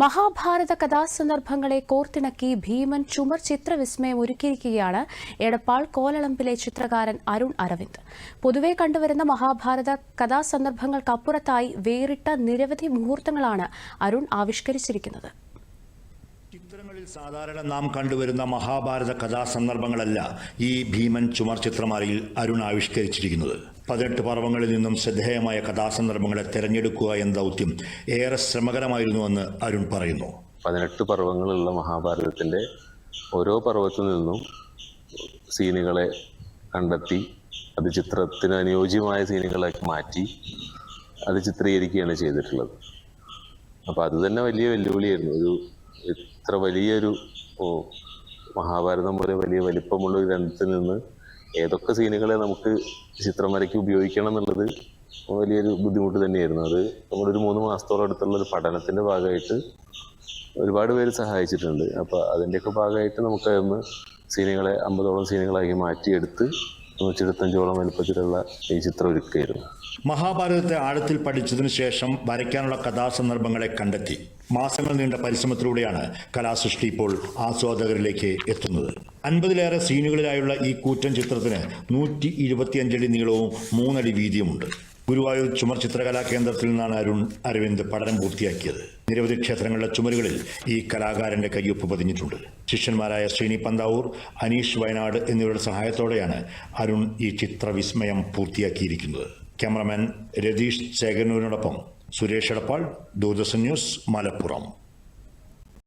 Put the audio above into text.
മഹാഭാരത കഥാസന്ദർഭങ്ങളെ കോർത്തിണക്കി ഭീമൻ ചുമർ ചിത്രവിസ്മയം ഒരുക്കിയിരിക്കുകയാണ് എടപ്പാൾ കോലളമ്പിലെ ചിത്രകാരൻ അരുൺ അരവിന്ദ്. പൊതുവെ കണ്ടുവരുന്ന മഹാഭാരത കഥാസന്ദർഭങ്ങൾക്കപ്പുറത്തായി വേറിട്ട നിരവധി മുഹൂർത്തങ്ങളാണ് അരുൺ ആവിഷ്കരിച്ചിരിക്കുന്നത്. ചിത്രങ്ങളിൽ സാധാരണ നാം കണ്ടുവരുന്ന മഹാഭാരത കഥാസന്ദർഭങ്ങളല്ല ഈ ഭീമൻ ചുമർ ചിത്രമാലയിൽ അരുൺ ആവിഷ്കരിച്ചിരിക്കുന്നത്. പതിനെട്ട് പർവങ്ങളിൽ നിന്നും ശ്രദ്ധേയമായ കഥാസന്ദർഭങ്ങളെ തിരഞ്ഞെടുക്കുക എന്ന ദൗത്യം ഏറെ ശ്രമകരമായിരുന്നുവെന്ന് അരുൺ പറയുന്നു. പതിനെട്ട് പർവങ്ങളുള്ള മഹാഭാരതത്തിന്റെ ഓരോ പർവത്തിൽ നിന്നും സീനുകളെ കണ്ടെത്തി അത് ചിത്രത്തിന് അനുയോജ്യമായ സീനുകളാക്കി മാറ്റി അത് ചിത്രീകരിക്കുകയാണ് ചെയ്തിട്ടുള്ളത്. അപ്പോൾ അത് തന്നെ വലിയ വെല്ലുവിളിയായിരുന്നു. ഒരു ഇത്ര വലിയൊരു മഹാഭാരതം പോലെ വലിയ വലിപ്പമുള്ള ഒരു ഗ്രന്ഥത്തിൽ നിന്ന് ഏതൊക്കെ സീനുകളെ നമുക്ക് ചിത്രം വരയ്ക്ക് ഉപയോഗിക്കണം എന്നുള്ളത് വലിയൊരു ബുദ്ധിമുട്ട് തന്നെയായിരുന്നു. അത് നമ്മളൊരു മൂന്ന് മാസത്തോളം അടുത്തുള്ള ഒരു പഠനത്തിന്റെ ഭാഗമായിട്ട് ഒരുപാട് പേര് സഹായിച്ചിട്ടുണ്ട്. അപ്പോൾ അതിന്റെയൊക്കെ ഭാഗമായിട്ട് നമുക്കതൊന്ന് സീനുകളെ അമ്പതോളം സീനുകളാക്കി മാറ്റിയെടുത്ത് നൂറ്റിരുപത്തഞ്ചോളം വലുപ്പത്തിലുള്ള ഈ ചിത്രം ഒരുക്കുകയായിരുന്നു. മഹാഭാരതത്തെ ആഴത്തിൽ പഠിച്ചതിനു ശേഷം വരയ്ക്കാനുള്ള കഥാസന്ദർഭങ്ങളെ കണ്ടെത്തി. മാസങ്ങൾ നീണ്ട പരിശ്രമത്തിലൂടെയാണ് കലാസൃഷ്ടി ഇപ്പോൾ ആസ്വാദകരിലേക്ക് എത്തുന്നത്. അൻപതിലേറെ സീനുകളിലായുള്ള ഈ കൂറ്റൻ ചിത്രത്തിന് നൂറ്റി ഇരുപത്തിയഞ്ചടി നീളവും മൂന്നടി വീതിയുമുണ്ട്. ഗുരുവായൂർ ചുമർ ചിത്രകലാ കേന്ദ്രത്തിൽ നിന്നാണ് അരുൺ അരവിന്ദ് പഠനം പൂർത്തിയാക്കിയത്. നിരവധി ക്ഷേത്രങ്ങളുടെ ചുമരുകളിൽ ഈ കലാകാരന്റെ കയ്യൊപ്പ് പതിഞ്ഞിട്ടുണ്ട്. ശിഷ്യന്മാരായ ശ്രീനി പന്താവൂർ അനീഷ് വയനാട് എന്നിവരുടെ സഹായത്തോടെയാണ് അരുൺ ഈ ചിത്രവിസ്മയം പൂർത്തിയാക്കിയിരിക്കുന്നത്. ക്യാമറമാൻ രതീഷ് ചേകനൂരിനോടൊപ്പം സുരേഷ് എടപ്പാൾ ദൂരദർശൻ ന്യൂസ് മലപ്പുറം.